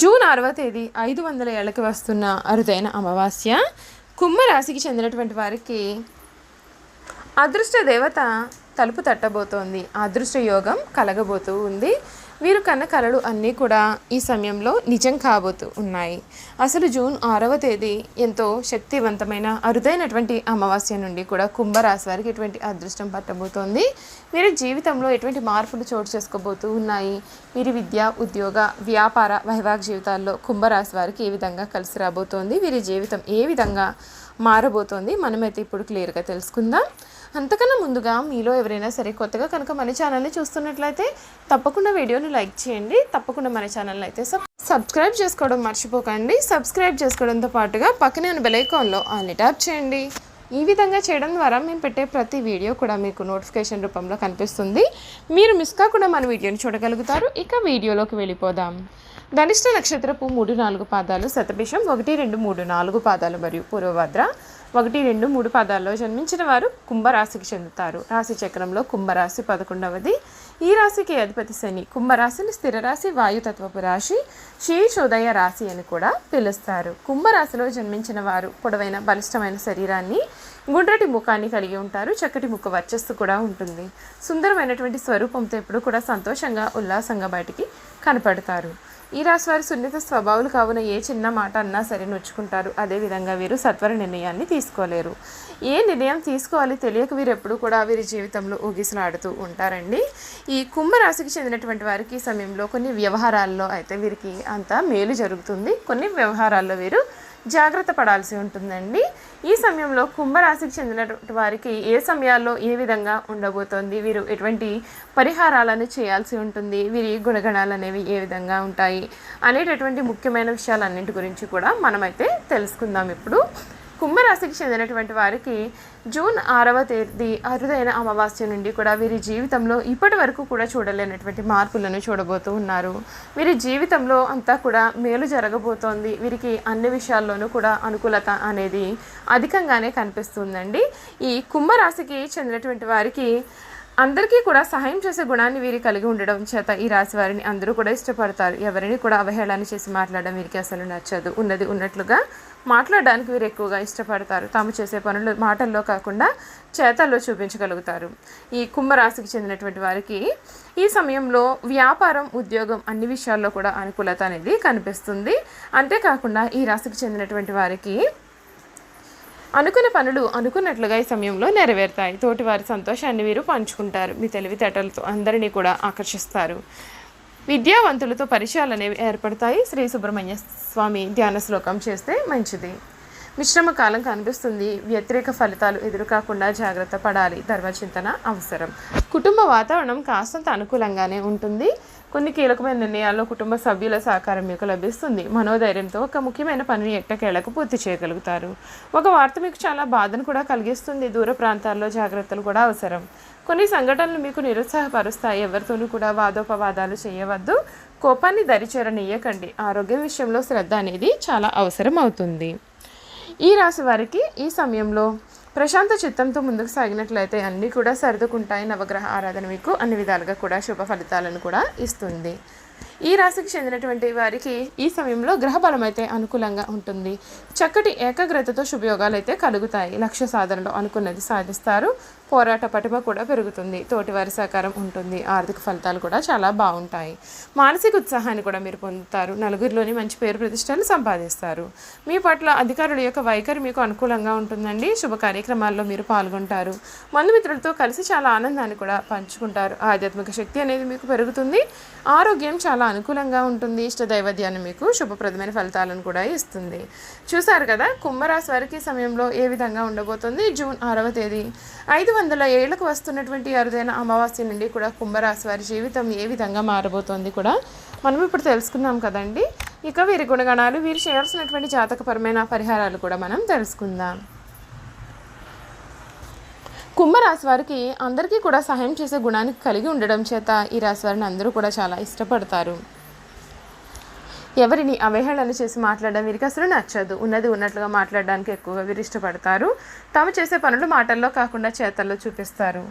June ఆరవ తేదీ ఐదు వందల ఏళ్ళకి వస్తున్న అరుదైన అమావాస్య కుంభరాశికి చెందినటువంటి వారికి అదృష్ట దేవత తలుపు తట్టబోతోంది. అదృష్ట యోగం కలగబోతూ ఉంది. వీరు కన్న కలలు అన్నీ కూడా ఈ సమయంలో నిజం కాబోతూ ఉన్నాయి. అసలు జూన్ ఆరవ తేదీ ఎంతో శక్తివంతమైన అరుదైనటువంటి అమావాస్య నుండి కూడా కుంభరాశి వారికి ఎటువంటి అదృష్టం పట్టబోతోంది? మీరు జీవితంలో ఎటువంటి మార్పులు చోటు చేసుకోబోతూ ఉన్నాయి? వీరి విద్య ఉద్యోగ వ్యాపార వైవాహిక జీవితాల్లో కుంభరాశి వారికి ఏ విధంగా కలిసి రాబోతోంది? వీరి జీవితం ఏ విధంగా మారబోతోంది? మనమైతే ఇప్పుడు క్లియర్గా తెలుసుకుందాం. అంతకన్నా ముందుగా మీలో ఎవరైనా సరే కొత్తగా కనుక మన ఛానల్ని చూస్తున్నట్లయితే తప్పకుండా వీడియోని లైక్ చేయండి. తప్పకుండా మన ఛానల్ని అయితే సబ్ సబ్స్క్రైబ్ చేసుకోవడం మర్చిపోకండి. సబ్స్క్రైబ్ చేసుకోవడంతో పాటుగా పక్కనే ఉన్న బెలైకాన్లో ఆల్ని ట్యాప్ చేయండి. ఈ విధంగా చేయడం ద్వారా మేము పెట్టే ప్రతి వీడియో కూడా మీకు నోటిఫికేషన్ రూపంలో కనిపిస్తుంది. మీరు మిస్ కాకుండా మన వీడియోని చూడగలుగుతారు. ఇక వీడియోలోకి వెళ్ళిపోదాం. ధనిష్ట నక్షత్రపు మూడు నాలుగు పాదాలు శతభిషం ఒకటి రెండు మూడు నాలుగు పాదాలు మరియు పూర్వభద్ర. ఒకటి రెండు మూడు పాదాల్లో జన్మించిన వారు కుంభరాశికి చెందుతారు. రాశి చక్రంలో కుంభరాశి పదకొండవది. ఈ రాశికి అధిపతి శని. కుంభరాశిని స్థిర రాశి వాయుతత్వపు రాశి శీర్షోదయ రాశి అని కూడా పిలుస్తారు. కుంభరాశిలో జన్మించిన వారు పొడవైన బలిష్టమైన శరీరాన్ని గుండ్రటి ముఖాన్ని కలిగి ఉంటారు. చక్కటి ముఖ వర్చస్సు కూడా ఉంటుంది. సుందరమైనటువంటి స్వరూపంతో ఎప్పుడు కూడా సంతోషంగా ఉల్లాసంగా బయటికి కనపడతారు. ఈ రాశి వారి సున్నిత స్వభావాలు కావున ఏ చిన్న మాట అన్నా సరే నొచ్చుకుంటారు. అదేవిధంగా వీరు సత్వర నిర్ణయాన్ని తీసుకోలేరు. ఏ నిర్ణయం తీసుకోవాలి తెలియక వీరు ఎప్పుడు కూడా వీరి జీవితంలో ఊగిసలాడుతూ ఉంటారండి. ఈ కుంభరాశికి చెందినటువంటి వారికి సమయంలో కొన్ని వ్యవహారాల్లో అయితే వీరికి అంత మేలు జరుగుతుంది. కొన్ని వ్యవహారాల్లో వీరు జాగ్రత్త పడాల్సి ఉంటుందండి. ఈ సమయంలో కుంభరాశికి చెందినటువంటి వారికి ఏ సమయాల్లో ఏ విధంగా ఉండబోతోంది వీరు ఎటువంటి పరిహారాలను చేయాల్సి ఉంటుంది వీరి గుణగణాలు అనేవి ఏ విధంగా ఉంటాయి అనేటటువంటి ముఖ్యమైన విషయాలన్నింటి గురించి కూడా మనమైతే తెలుసుకుందాం ఇప్పుడు. కుంభరాశికి చెందినటువంటి వారికి జూన్ ఆరవ తేదీ అరుదైన అమావాస్య నుండి కూడా వీరి జీవితంలో ఇప్పటి వరకు కూడా చూడలేనటువంటి మార్పులను చూడబోతూ ఉన్నారు. వీరి జీవితంలో అంతా కూడా మేలు జరగబోతోంది. వీరికి అన్ని విషయాల్లోనూ కూడా అనుకూలత అనేది అధికంగానే కనిపిస్తుందండి. ఈ కుంభరాశికి చెందినటువంటి వారికి అందరికీ కూడా సహాయం చేసే గుణాన్ని వీరి కలిగి ఉండడం చేత ఈ రాశి వారిని అందరూ కూడా ఇష్టపడతారు. ఎవరిని కూడా అవహేళన చేసి మాట్లాడడం వీరికి అసలు నచ్చదు. ఉన్నది ఉన్నట్లుగా మాట్లాడడానికి వీరు ఎక్కువగా ఇష్టపడతారు. తాము చేసే పనులు మాటల్లో కాకుండా చేతల్లో చూపించగలుగుతారు. ఈ కుంభరాశికి చెందినటువంటి వారికి ఈ సమయంలో వ్యాపారం ఉద్యోగం అన్ని విషయాల్లో కూడా అనుకూలత అనేది కనిపిస్తుంది. అంతేకాకుండా ఈ రాశికి చెందినటువంటి వారికి అనుకున్న పనులు అనుకున్నట్లుగా ఈ సమయంలో నెరవేరుతాయి. తోటి వారి సంతోషాన్ని వీరు పంచుకుంటారు. మీ తెలివితేటలతో అందరినీ కూడా ఆకర్షిస్తారు. విద్యావంతులతో పరిచయాలు అనేవి ఏర్పడతాయి. శ్రీ సుబ్రహ్మణ్య స్వామి ధ్యాన శ్లోకం చేస్తే మంచిది. మిశ్రమ కాలం కనిపిస్తుంది. వ్యతిరేక ఫలితాలు ఎదురుకాకుండా జాగ్రత్త పడాలి. ధర్మచింతన అవసరం. కుటుంబ వాతావరణం కాస్తంత అనుకూలంగానే ఉంటుంది. కొన్ని కీలకమైన నిర్ణయాల్లో కుటుంబ సభ్యుల సహకారం మీకు లభిస్తుంది. మనోధైర్యంతో ఒక ముఖ్యమైన పనిని ఎట్టకేళ్ళకు పూర్తి చేయగలుగుతారు? ఒక వార్త మీకు చాలా బాధను కూడా కలిగిస్తుంది. దూర ప్రాంతాల్లో జాగ్రత్తలు కూడా అవసరం. కొన్ని సంఘటనలు మీకు నిరుత్సాహపరుస్తాయి. ఎవరితోనూ కూడా వాదోపవాదాలు చేయవద్దు. కోపాన్ని దరిచేరనియకండి. ఆరోగ్యం విషయంలో శ్రద్ధ అనేది చాలా అవసరం అవుతుంది ఈ రాశి వారికి ఈ సమయంలో ప్రశాంత చిత్తంతో ముందుకు సాగినట్లయితే అన్నీ కూడా సర్దుకుంటాయి. నవగ్రహ ఆరాధన మీకు అన్ని విధాలుగా కూడా శుభ ఫలితాలను కూడా ఇస్తుంది. ఈ రాశికి చెందినటువంటి వారికి ఈ సమయంలో గ్రహ బలం అయితే అనుకూలంగా ఉంటుంది. చక్కటి ఏకాగ్రతతో శుభయోగాలు అయితే కలుగుతాయి. లక్ష్య సాధనలో అనుకున్నది సాధిస్తారు. పోరాట పటిమ కూడా పెరుగుతుంది. తోటివారి సహకారం ఉంటుంది. ఆర్థిక ఫలితాలు కూడా చాలా బాగుంటాయి. మానసిక ఉత్సాహాన్ని కూడా మీరు పొందుతారు. నలుగురిలోని మంచి పేరు ప్రతిష్టలు సంపాదిస్తారు. మీ పట్ల అధికారుల యొక్క వైఖరి మీకు అనుకూలంగా ఉంటుందండి. శుభ కార్యక్రమాల్లో మీరు పాల్గొంటారు. బంధుమిత్రులతో కలిసి చాలా ఆనందాన్ని కూడా పంచుకుంటారు. ఆధ్యాత్మిక శక్తి అనేది మీకు పెరుగుతుంది. ఆరోగ్యం చాలా అనుకూలంగా ఉంటుంది. ఇష్ట దైవధ్యాన్ని మీకు శుభప్రదమైన ఫలితాలను కూడా ఇస్తుంది. చూసారు కదా కుంభరాశి వారికి సమయంలో ఏ విధంగా ఉండబోతుంది? జూన్ ఆరవ తేదీ. ఐదు వందల ఏళ్ళకు వస్తున్నటువంటి అరుదైన అమావాస్య నుండి కూడా కుంభరాశి వారి జీవితం ఏ విధంగా మారబోతోంది కూడా మనం ఇప్పుడు తెలుసుకున్నాం కదండి. ఇక వీరి గుణగణాలు వీరు చేయాల్సినటువంటి జాతకపరమైన పరిహారాలు కూడా మనం తెలుసుకుందాం. కుంభరాశి వారికి అందరికీ కూడా సహాయం చేసే గుణాన్ని కలిగి ఉండడం చేత ఈ రాశి వారిని అందరూ కూడా చాలా ఇష్టపడతారు. ఎవరిని అవహేళన చేసి మాట్లాడడం వీరికి అసలు నచ్చదు. ఉన్నది ఉన్నట్లుగా మాట్లాడడానికి ఎక్కువగా వీరు ఇష్టపడతారు. తాము చేసే పనులు మాటల్లో కాకుండా చేతల్లో చూపిస్తారు.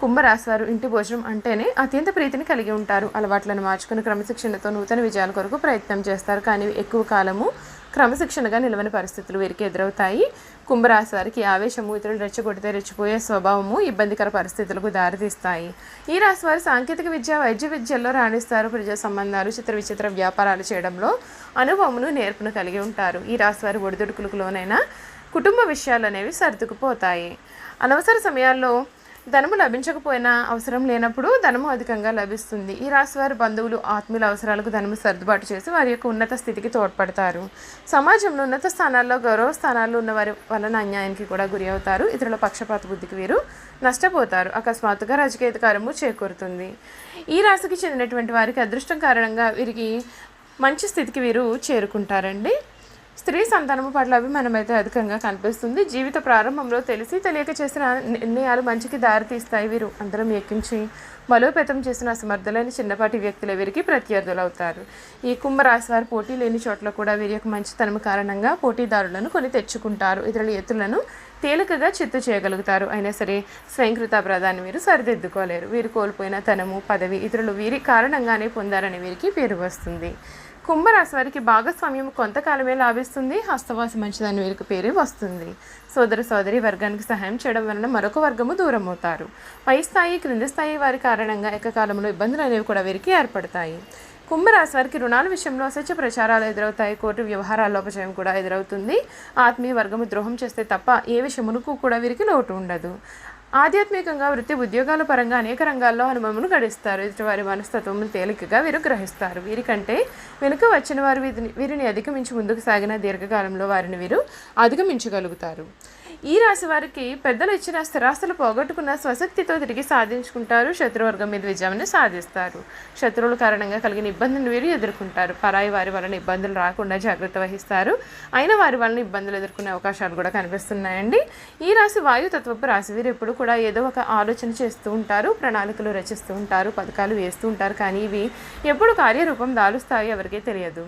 కుంభరాశి వారు ఇంటి భోజనం అంటేనే అత్యంత ప్రీతిని కలిగి ఉంటారు. అలవాట్లను మార్చుకుని క్రమశిక్షణతో నూతన విజయాల కొరకు ప్రయత్నం చేస్తారు. కానీ ఎక్కువ కాలము క్రమశిక్షణగా నిలవని పరిస్థితులు వీరికి ఎదురవుతాయి. కుంభరాశి వారికి ఆవేశము ఇతరులు రెచ్చగొడితే రెచ్చిపోయే స్వభావము ఇబ్బందికర పరిస్థితులకు దారితీస్తాయి. ఈ రాశి వారు సాంకేతిక విద్య వైద్య విద్యల్లో రాణిస్తారు. ప్రజా సంబంధాలు చిత్ర విచిత్ర వ్యాపారాలు చేయడంలో అనుభవమును నేర్పును కలిగి ఉంటారు. ఈ రాశి వారి ఒడిదుడుకులకు లోనైనా కుటుంబ విషయాలు అనేవి సర్దుకుపోతాయి. అనవసర సమయాల్లో ధనము లభించకపోయినా అవసరం లేనప్పుడు ధనము అధికంగా లభిస్తుంది. ఈ రాశి వారి బంధువులు ఆత్మీయుల అవసరాలకు ధనము సర్దుబాటు చేసి వారి యొక్క ఉన్నత స్థితికి తోడ్పడతారు. సమాజంలో ఉన్నత స్థానాల్లో గౌరవ స్థానాల్లో ఉన్న వారి వలన అన్యాయానికి కూడా గురి అవుతారు. ఇతరుల పక్షపాత బుద్ధికి వీరు నష్టపోతారు. అకస్మాత్తుగా రాజకీయ అధికారము చేకూరుతుంది. ఈ రాశికి చెందినటువంటి వారికి అదృష్టం కారణంగా వీరికి మంచి స్థితికి వీరు చేరుకుంటారండి. స్త్రీ సంతానము పట్ల అభిమానం అయితే అధికంగా కనిపిస్తుంది. జీవిత ప్రారంభంలో తెలిసి తెలియక చేసిన నిర్ణయాలు మంచికి దారితీస్తాయి వీరు. అందరం ఎక్కించి బలోపేతం చేసిన అసమర్థులైన చిన్నపాటి వ్యక్తుల వీరికి ప్రత్యర్థులు అవుతారు ఈ కుంభరాశి వారు పోటీ లేని చోట్ల కూడా వీరి యొక్క మంచితనం కారణంగా పోటీదారులను కొని తెచ్చుకుంటారు. ఇతరుల ఎత్తులను తేలికగా చిత్తు చేయగలుగుతారు. అయినా సరే స్వయంకృత ప్రధాని వీరు సరిదిద్దుకోలేరు. వీరు కోల్పోయిన తనము పదవి ఇతరులు వీరి కారణంగానే పొందారని వీరికి పేరు వస్తుంది. కుంభరాశి వారికి భాగస్వామ్యం కొంతకాలమే లాభిస్తుంది. హస్తవాసి మంచిదని వీరికి పేరు వస్తుంది. సోదర సోదరి వర్గానికి సహాయం చేయడం వలన మరొక వర్గము దూరం అవుతారు పై స్థాయి క్రింది స్థాయి వారి కారణంగా ఏకకాలంలో ఇబ్బందులు అనేవి కూడా వీరికి ఏర్పడతాయి. కుంభరాశి వారికి రుణాల విషయంలో అసత్య ప్రచారాలు ఎదురవుతాయి. కోర్టు వ్యవహారాల్లో అపజయం కూడా ఎదురవుతుంది. ఆత్మీయ వర్గము ద్రోహం చేస్తే తప్ప ఏ విషయమునకు కూడా వీరికి లోటు ఉండదు. ఆధ్యాత్మికంగా వృత్తి ఉద్యోగాల పరంగా అనేక రంగాల్లో హనుమమును గడిస్తారు. ఎదుటివారి మనస్తత్వమును తేలికగా వీరు గ్రహిస్తారు. వీరికంటే వెనుక వచ్చిన వారు వీరిని వీరిని అధిగమించి ముందుకు సాగిన దీర్ఘకాలంలో వారిని వీరు అధిగమించగలుగుతారు. ఈ రాశి వారికి పెద్దలు ఇచ్చిన స్థిరాస్తులు పోగొట్టుకున్న స్వశక్తితో తిరిగి సాధించుకుంటారు. శత్రువర్గం మీద విజయాన్ని సాధిస్తారు. శత్రువుల కారణంగా కలిగిన ఇబ్బందులను వీరు ఎదుర్కొంటారు. పరాయి వారి వలన ఇబ్బందులు రాకుండా జాగ్రత్త వహిస్తారు. అయిన వారి వలన ఇబ్బందులు ఎదుర్కొనే అవకాశాలు కూడా కనిపిస్తున్నాయండి. ఈ రాశి వాయు తత్వపు రాశి వీరు ఎప్పుడు కూడా ఏదో ఒక ఆలోచన చేస్తూ ఉంటారు. ప్రణాళికలు రచిస్తూ ఉంటారు. పథకాలు వేస్తూ ఉంటారు. కానీ ఇవి ఎప్పుడు కార్యరూపం దాలుస్తాయో ఎవరికీ తెలియదు.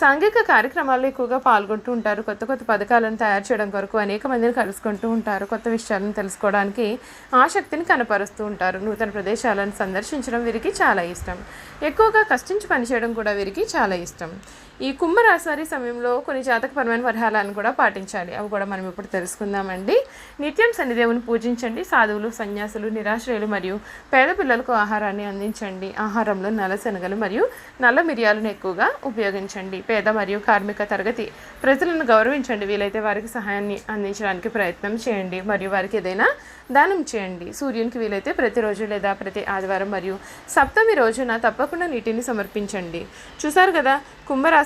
సాంఘిక కార్యక్రమాల్లో ఎక్కువగా పాల్గొంటూ ఉంటారు. కొత్త కొత్త పథకాలను తయారు చేయడం కొరకు అనేక మందిని కలుసుకుంటూ ఉంటారు. కొత్త విషయాలను తెలుసుకోవడానికి ఆసక్తిని కనపరుస్తూ ఉంటారు. నూతన ప్రదేశాలను సందర్శించడం వీరికి చాలా ఇష్టం. ఎక్కువగా కష్టించి పనిచేయడం కూడా వీరికి చాలా ఇష్టం. ఈ కుంభరాశి వారి సమయంలో కొన్ని జాతకపరమైన పరిహారాలను కూడా పాటించాలి. అవి కూడా మనం ఇప్పుడు తెలుసుకుందామండి. నిత్యం శనిదేవుని పూజించండి. సాధువులు సన్యాసులు నిరాశ్రయులు మరియు పేద పిల్లలకు ఆహారాన్ని అందించండి. ఆహారంలో నల్ల శనగలు మరియు నల్ల మిరియాలను ఎక్కువగా ఉపయోగించండి. పేద మరియు కార్మిక తరగతి ప్రజలను గౌరవించండి. వీలైతే వారికి సహాయాన్ని అందించడానికి ప్రయత్నం చేయండి. మరియు వారికి ఏదైనా దానం చేయండి. సూర్యునికి వీలైతే ప్రతిరోజు లేదా ప్రతి ఆదివారం మరియు సప్తమి రోజున తప్పకుండా నీటిని సమర్పించండి. చూసారు కదా కుంభరాశి